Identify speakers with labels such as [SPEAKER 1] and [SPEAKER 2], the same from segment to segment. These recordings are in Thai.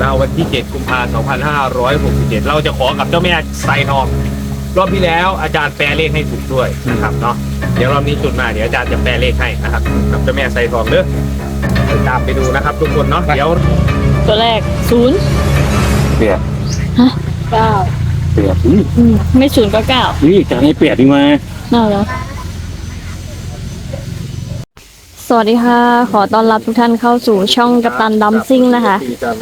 [SPEAKER 1] เราวันที่ 7 กุมภาพันธ์ 2567 เราจะขอกับเจ้าแม่ไซทอง รอบที่แล้วอาจารย์แปลเลขให้ถูกด้วยนะครับเนาะ เดี๋ยวรอบนี้จุดมาเดี๋ยวอาจารย์จะแปลเลขให้นะครับกับเจ้าแม่ไซทองเด้อไปตามไปดูนะครับ ทุกคนเนาะ เดี๋ยว
[SPEAKER 2] ตัวแรกศูนย์
[SPEAKER 3] เปลี่ยน
[SPEAKER 2] เก้า
[SPEAKER 3] เปลี่ยนอุ้ย
[SPEAKER 2] อืมไม่ศูนย์ก็เก้า
[SPEAKER 3] อุ้ยจากนี้เปลี่ยนดีมา
[SPEAKER 2] น่าแล้ว สวัสดีค่ะ ขอต้อนรับทุกท่านเข้าสู่ช่องกัปตันดัมซิ่งนะคะ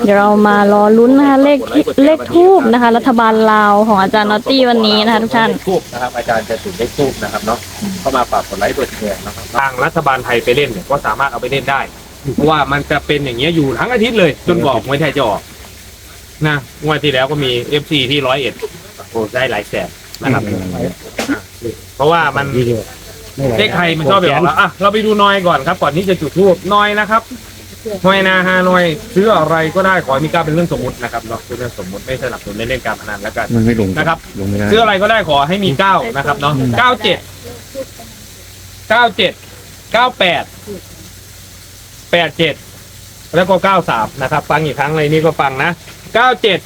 [SPEAKER 2] เดี๋ยวเรามารอลุ้นนะคะเลขเลขทูบนะคะ รัฐบาลลาวของอาจารย์นอตตี้วันนี้นะคะทุกท่าน
[SPEAKER 1] ทูบนะครับอาจารย์จะจุดเลขทูบนะครับเนาะเข้ามาฝากกดไลค์กดแชร์นะครับทางรัฐบาลไทยไปเล่นเนี่ยก็สามารถเอาไปเล่นได้ เพราะว่ามันจะเป็นอย่างเงี้ยอยู่ทั้งอาทิตย์เลยจนบอกมวยไทยจะออกนะงวดที่แล้วก็มีเอฟซีที่ร้อยเอ็ดโอ้ได้หลายแสนนะครับเพราะว่ามัน เลขไทยมันชอบไปออกแล้วอะเราไปดูนอยก่อนครับ ก่อนที่จะจุดทูบนอยนะครับนอยนาฮานอยซื้ออะไรก็ได้ขอให้มีกล้าเป็นเรื่องสมมตินะครับเนาะเป็นเรื่องสมมติไม่สนับสนุนในเล่นการพนันแล้วกัน
[SPEAKER 3] มันไม่ลง
[SPEAKER 1] นะครับ
[SPEAKER 3] ลงไม่ได้
[SPEAKER 1] ซื้ออะไรก็ได้ขอให้มีเก้านะครับเนาะเก้าเจ็ดเก้าเจ็ดเก้าแปดแปดเจ็ดแล้วก็เก้าสามนะครับ ฟังอีกครั้งเลยนี่ก็ฟังนะเก้าเจ็ด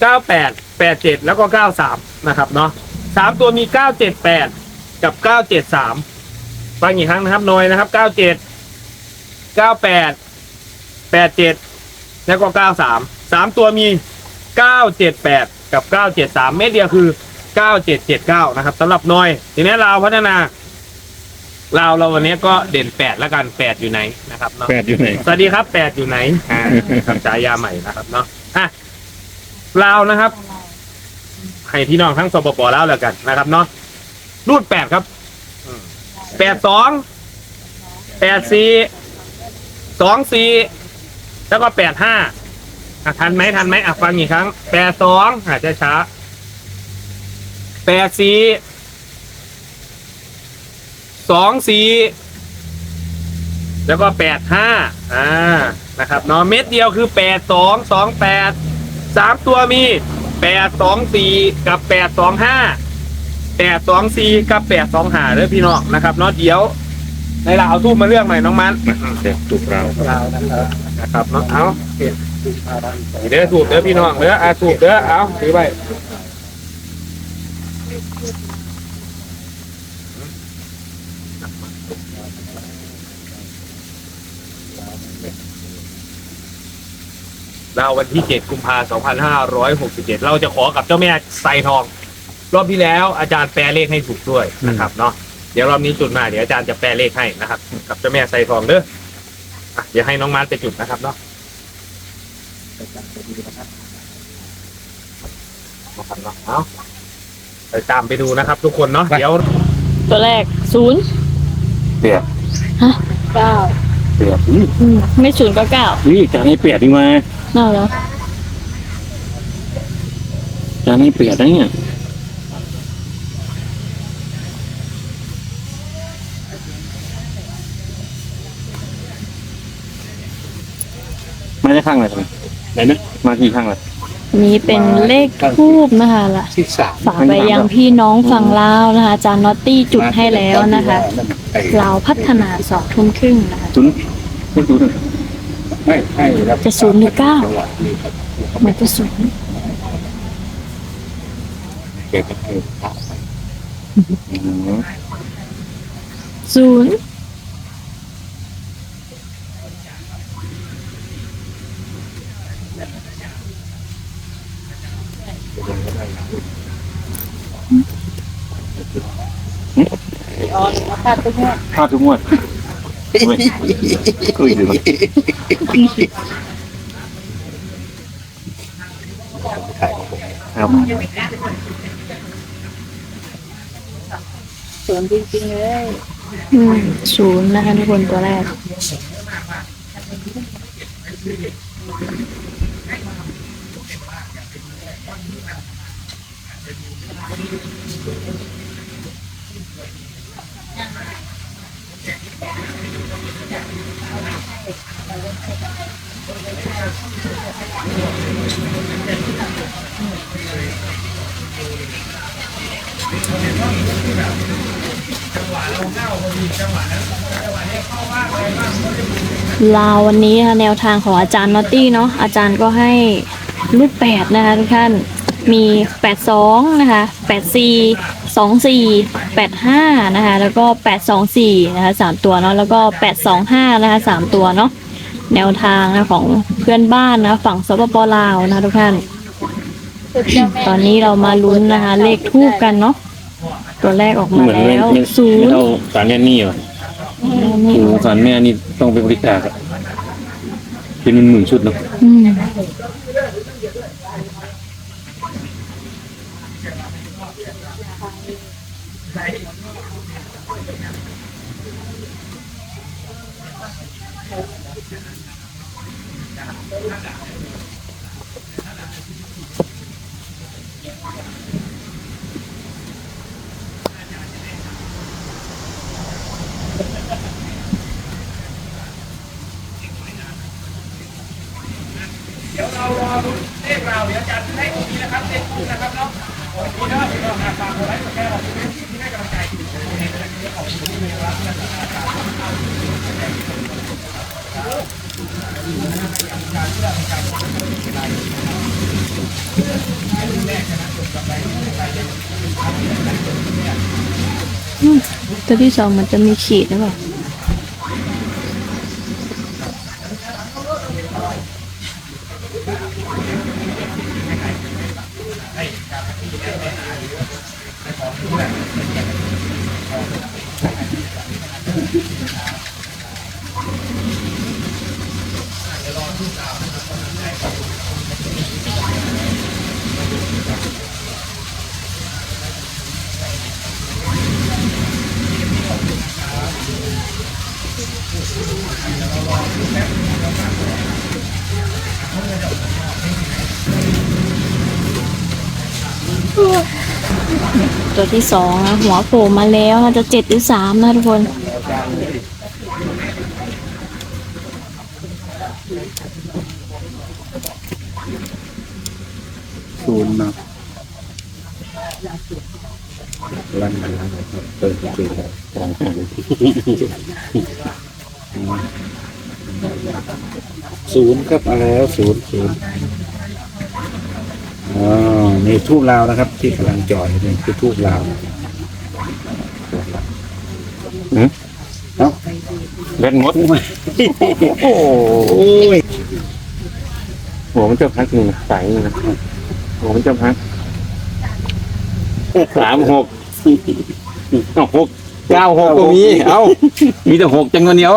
[SPEAKER 1] เก้าแปดแปดเจ็ดแล้วก็เก้าสามนะครับเนาะสามตัวมีเก้าเจ็ดแปด กับเก้าเจ็ดสามฟังอีกครั้งนะครับนอยนะครับเก้าเจ็ดเก้าแปดแปดเจ็ดแล้วก็เก้าสามสามตัวมี978กับ973เม็ดเดียวคือ9779นะครับสำหรับน้อยทีนี้ลาวพัฒนาลาวเราวันนี้ก็เด่น8แล้วกัน8อยู่ไหนนะครับเนาะ
[SPEAKER 3] แปดอยู่ไหน
[SPEAKER 1] สวัสดีครับ8อยู่ไหนอ่าครับฉายาใหม่นะครับเนาะอะลาวนะครับให้พี่น้องทั้งสปปลาวแล้วกันนะครับเนาะ รูด8ครับอืม82 84 24แล้วก็85อะทันไหมทันไหมอะฟังอีกครั้งแปดสองอะช้าช้าแปดสี่สองสี่แล้วก็แปดห้าอ่านะครับเนาะเม็ดเดียวคือแปดสองสองแปดสามตัวมีแปดสองสี่กับแปดสองห้าแปดสองสี่กับแปดสองห้าเด้อพี่น้องนะครับเนาะเดี๋ยวในเราเอาทูบมาเลือกหน่อยน้องมัน
[SPEAKER 3] เด็กถูกเรา
[SPEAKER 1] เรานะครับเนาะเอาเด้อถูกเด้อพี่น้องเด้ออาถูกเด้อเอาถือไปเราวันที่ 7 กุมภาพันธ์ 2567 เราจะขอกับเจ้าแม่ไซทอง รอบที่แล้วอาจารย์แปลเลขให้ถูกด้วยนะครับเนาะเดี๋ยวรอบนี้จุดมาเดี๋ยวอาจารย์จะแปลเลขให้นะครับ กับเจ้าแม่ไซทองเด้ออะเดี๋ยวให้น้องมาร์ทไปจุดนะครับเนาะนะครับเนาะเอาไปตามไปดูนะครับ ทุกคนเนาะเดี๋ยว
[SPEAKER 2] ตัวแรกศูนย์
[SPEAKER 3] เปลี่ยน
[SPEAKER 2] เก้า
[SPEAKER 3] เปลี่ยนอุ้ย
[SPEAKER 2] อืมไม่ศูนย์ก็เก้า
[SPEAKER 3] อุ้ยจากนี้เปลี่ยนดีมา
[SPEAKER 2] น่าแล้ว
[SPEAKER 3] จากนี้เปลี่ยนนะเนี่ย ไม่ได้ข้างเลยทำไมไหนนะมากี่ข้างเลย
[SPEAKER 2] นี่เป็นเลขทูบนะคะล่ะ
[SPEAKER 4] ที่สาม
[SPEAKER 2] ฝากไปยังพี่น้องฝั่งลาวนะคะอาจารย์นอตตี้จุดให้แล้วนะคะลาวพัฒนาสองทุ่มครึ่งนะคะ
[SPEAKER 3] ศูนย์ไม่ศูนย์
[SPEAKER 4] ไม่ให้รับ
[SPEAKER 2] จะศูนย์หรือเก้า
[SPEAKER 4] จังหวะนี้ครับ
[SPEAKER 2] เหมือนจะศูนย์
[SPEAKER 4] แกก็ให้พระไป
[SPEAKER 3] อืม
[SPEAKER 2] ศูนย์
[SPEAKER 3] พลาดทุกงวดไม่คุยดู
[SPEAKER 4] ถ่ายของผม
[SPEAKER 3] ครับ
[SPEAKER 2] อืมศูนย์นะคะทุกคนตัวแรก ลาววันนี้นะคะแนวทางของอาจารย์นอตตี้เนาะอาจารย์ก็ให้ ลูกแปดนะคะทุกท่านมีแปดสองนะคะแปดสี่สองสี่แปดห้านะคะแล้วก็แปดสองสี่นะคะสามตัวเนาะแล้วก็แปดสองห้านะคะสามตัวเนาะแนวทางนะของเพื่อนบ้านนะฝั่งสปปลาวนะคะทุกท่านตอนนี้เรามาลุ้นนะคะเลขทูบกันเนาะตัวแรกออกมา
[SPEAKER 3] เหมือนไม่
[SPEAKER 2] แล้ว
[SPEAKER 3] ไม่
[SPEAKER 2] ศู
[SPEAKER 3] ไม่
[SPEAKER 2] นย์
[SPEAKER 3] เท่าสารแม่นี่หรอโอ้สารแม่นี่ต้องไปบริจาคอะเป็นหมื่นๆชุดเนาะ
[SPEAKER 2] อืม
[SPEAKER 1] เดี๋ยวเรารอลุ้นเลขเราเดี๋ยวอาจารย์ให้ตรงนี้นะครับเลขคู่นะครับเนาะโอ้โหเนาะเราฝากกดไลค์กดแชร์ขอบคุณที่ให้กำลังใจขอบคุณที่รักนะครับ
[SPEAKER 2] ตัวที่สองมันจะมีขีดหรือเปล่า ตัวที่สองนะหัวโผล่มาแล้วน่าจะเจ็ดหรือสามนะทุกคน
[SPEAKER 4] ศูนย์นะลันลันเปิดเปิดศูนย์ครับมาแล้วศูนย์ศูนย์อ๋อนี่ทูบลาวนะครับ ที่กำลังจ่อยนี่คือทูบลาว
[SPEAKER 3] แบนหมด
[SPEAKER 4] โอ้ย
[SPEAKER 3] หัวมันจะพักหนึ่งสายหนึงนะหัวมันจะพักสามหกเอาหกเก้าหกก็มีเอ้ามีแต่หกจังเงินเดียว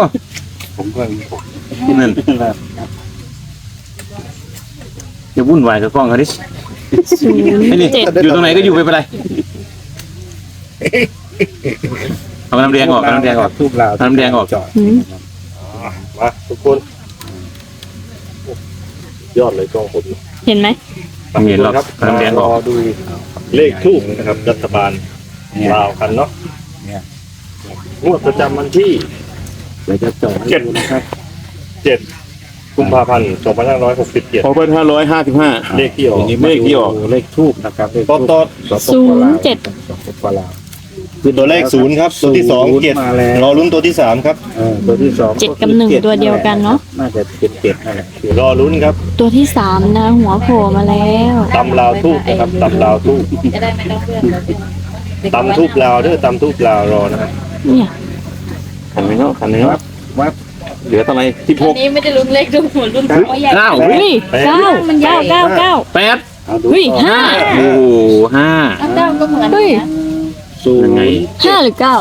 [SPEAKER 4] ผมก็
[SPEAKER 3] นั่นจะวุ่นวายกับกล้องเขาดิ
[SPEAKER 2] ศูนย์
[SPEAKER 3] ไอ้นี่
[SPEAKER 2] เจ็ด
[SPEAKER 3] อยู่ตรงไหนก็อยู่ไปเป็นไร เอาน้ำแดงออกเอาน้ำแดงออก
[SPEAKER 4] ทูบลาว
[SPEAKER 3] น้ำแดงออก
[SPEAKER 4] จ่อย
[SPEAKER 2] อืม
[SPEAKER 5] มาทุกคนยอดเลยกล้องผม
[SPEAKER 2] เห็นไหม
[SPEAKER 3] ผมเห็นหรอก
[SPEAKER 5] ครับ
[SPEAKER 3] น้ำแดงออก
[SPEAKER 5] รอดูเลขทูบนะครับ รัฐบาล
[SPEAKER 4] เนี่ย
[SPEAKER 5] ลาวกันเนาะ
[SPEAKER 4] เนี่ย
[SPEAKER 5] งวดประจำวันที่
[SPEAKER 4] เดี๋ยวจะจ่อยให้
[SPEAKER 5] เจ็ด
[SPEAKER 4] ดูนะครับ
[SPEAKER 5] เจ็ดกุมภาพันธ์สองพันห้าร้อยหกสิบเจ็ด
[SPEAKER 3] พอเป็นห้าร้อยห้าสิบห้า
[SPEAKER 5] เลขที่ออก
[SPEAKER 4] ทีนี้มา
[SPEAKER 3] เลขที่ออก
[SPEAKER 4] ดูเลขทูบนะครับเลข
[SPEAKER 5] ต
[SPEAKER 4] ทู
[SPEAKER 5] อด
[SPEAKER 4] บ
[SPEAKER 5] ตอด
[SPEAKER 4] สปป
[SPEAKER 2] ศูน
[SPEAKER 4] ลา
[SPEAKER 2] ย์
[SPEAKER 4] ว
[SPEAKER 2] เจ็ด
[SPEAKER 4] สปปลาว
[SPEAKER 5] คือตัวเลขศูนย์ครับ ตัวที่สองเจ็ด
[SPEAKER 4] มาแล้ว
[SPEAKER 5] รอลุ้นตัวที่สามครับ
[SPEAKER 4] เออตัวที่สอง
[SPEAKER 2] เจ็ดกับหนึ่งตัวเดียวกันเนอะ
[SPEAKER 4] น่าจะเจ็ดเจ็ดนั่นแหละ
[SPEAKER 5] รอลุ้นครับ
[SPEAKER 2] ตัวที่สามนะ หัวโผล่มาแล้ว
[SPEAKER 5] ตำลาวทูบนะครับตำลาวทูบ
[SPEAKER 6] จะได้ไม่ต้องเลื่อนแล้ว
[SPEAKER 5] ตำทูบลาวเด้อตำทูบลาวรอนะครับ
[SPEAKER 2] เนี่ย
[SPEAKER 3] ขันไปเนาะขันไปเนาะ
[SPEAKER 4] วัด
[SPEAKER 3] เหลือเท่าไหร่สิบห
[SPEAKER 6] อั
[SPEAKER 3] ก
[SPEAKER 6] นนี้ไม่ได้ลุ้นเลขดูหัวลุ้นหัวใหญ่
[SPEAKER 3] เก้า
[SPEAKER 2] เฮ้ยเก้ามันเก้าเก้าเก้า
[SPEAKER 3] แปด
[SPEAKER 4] เอาดู
[SPEAKER 2] เฮ้ยห้า
[SPEAKER 3] โอ้โหห้า
[SPEAKER 6] เก้าก็เหมือน
[SPEAKER 2] เฮ้ย
[SPEAKER 4] ศูน
[SPEAKER 3] ยัง
[SPEAKER 4] ย์
[SPEAKER 3] ไง
[SPEAKER 2] ห้าหรือเก้า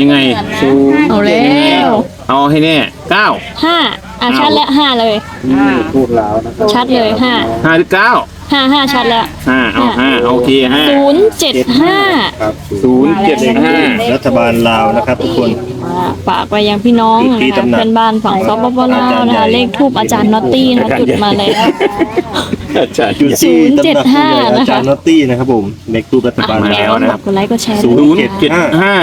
[SPEAKER 3] ยังไง
[SPEAKER 4] ศูนย์
[SPEAKER 2] เอาแล้ว
[SPEAKER 3] เอาให้แน่เก้า
[SPEAKER 2] ห้าอะชัดแล้วห้าเลย
[SPEAKER 4] นี่ทูบลาวนะครับ
[SPEAKER 2] ชัดเลยห้า
[SPEAKER 3] ห้าหรือเก้า
[SPEAKER 2] ห้าห้าชัดแล้ว
[SPEAKER 3] ห้าเอาห้าโอเคห้า
[SPEAKER 2] ศูนย์เจ็ดห้า
[SPEAKER 4] ครับ
[SPEAKER 3] ศูนย์เจ็ดห้า
[SPEAKER 5] รัฐบาลลาวนะครับทุกคน
[SPEAKER 2] อ่า ฝากไปยังพี่น้อง
[SPEAKER 5] ที่
[SPEAKER 2] นะคะ
[SPEAKER 5] ตำหนัก
[SPEAKER 2] เพื่อนบ้านฝั่งซอปปลาวนะคะเลขทูปอาจารย์นอตตี้นะคะจุดมาแล้ว
[SPEAKER 3] อาจารย์
[SPEAKER 5] อยู่ที่ตำหนักผู้ใหญ่
[SPEAKER 2] 075
[SPEAKER 5] อาจารย์นอตตี้นะครับผมเลขทูบรัฐบาล
[SPEAKER 3] มาแล้
[SPEAKER 5] ลาวว
[SPEAKER 3] นะ
[SPEAKER 2] ฝากกดไลค์กดแชร์
[SPEAKER 3] ศู
[SPEAKER 2] ด้วย
[SPEAKER 3] นย์
[SPEAKER 2] นะคะ
[SPEAKER 3] เจ็ดห้า